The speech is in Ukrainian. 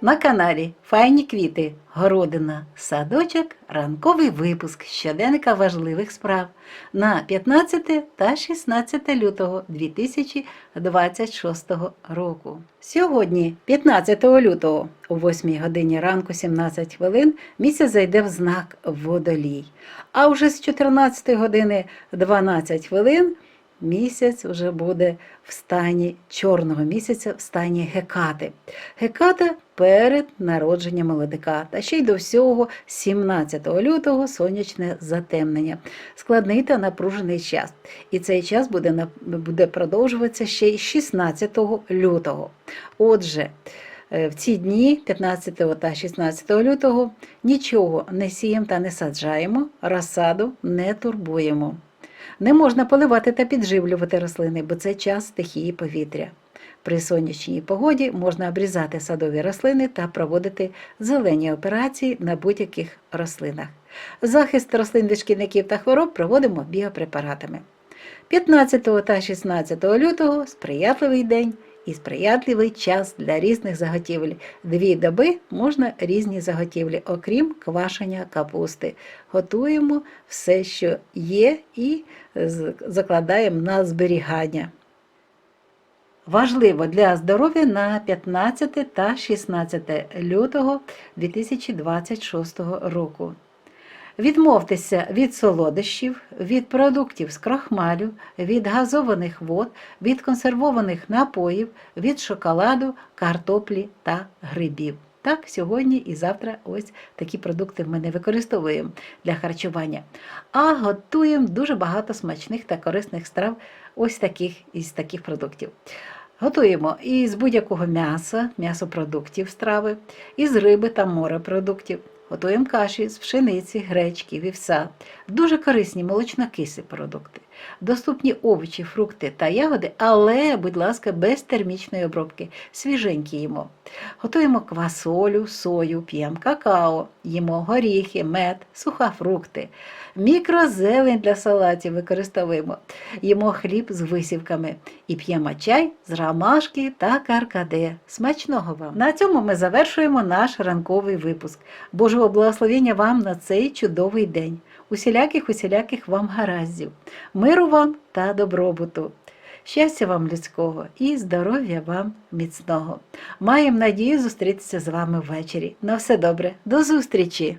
на каналі Файні квіти, городина, садочок, ранковий випуск щоденника важливих справ на 15 та 16 лютого 2026 року. Сьогодні, 15 лютого, о 8 годині ранку 17 хвилин, місяць зайде в знак водолій. А вже з 14 години 12 хвилин місяць вже буде в стані чорного місяця, в стані гекати. Геката перед народженням молодика. Та ще й до всього 17 лютого сонячне затемнення. Складний та напружений час. І цей час буде, буде продовжуватися ще й 16 лютого. Отже, е, в ці дні, 15 та 16 лютого, нічого не сіємо та не саджаємо, розсаду не турбуємо. Не можна поливати та підживлювати рослини, бо це час стихії повітря. При сонячній погоді можна обрізати садові рослини та проводити зелені операції на будь-яких рослинах. Захист рослин від шкідників та хвороб проводимо біопрепаратами. 15 та 16 лютого сприятливий день і сприятливий час для різних заготівель. Дві доби можна різні заготівлі, окрім квашення капусти. Готуємо все, що є, і закладаємо на зберігання. Важливо для здоров'я на 15 та 16 лютого 2026 року. Відмовтеся від солодощів, від продуктів з крахмалю, від газованих вод, від консервованих напоїв, від шоколаду, картоплі та грибів. Так, сьогодні і завтра ось такі продукти ми не використовуємо для харчування, а готуємо дуже багато смачних та корисних страв ось таких із таких продуктів. Готуємо із будь-якого м'яса, м'ясопродуктів страви, із риби та морепродуктів. Готуємо каші з пшениці, гречки, вівса. Дуже корисні молочнокисі продукти. Доступні овочі, фрукти та ягоди, але, будь ласка, без термічної обробки. Свіженькі їмо. Готуємо квасолю, сою, п'ємо какао, їмо горіхи, мед, сухофрукти. Мікрозелень для салатів використовуємо. Їмо хліб з висівками і п'ємо чай з ромашки та каркаде. Смачного вам! На цьому ми завершуємо наш ранковий випуск. Божого благословення вам на цей чудовий день. Усіляких, усіляких вам гараздів, миру вам та добробуту. Щастя вам людського і здоров'я вам міцного. Маємо надію зустрітися з вами ввечері. На все добре, до зустрічі!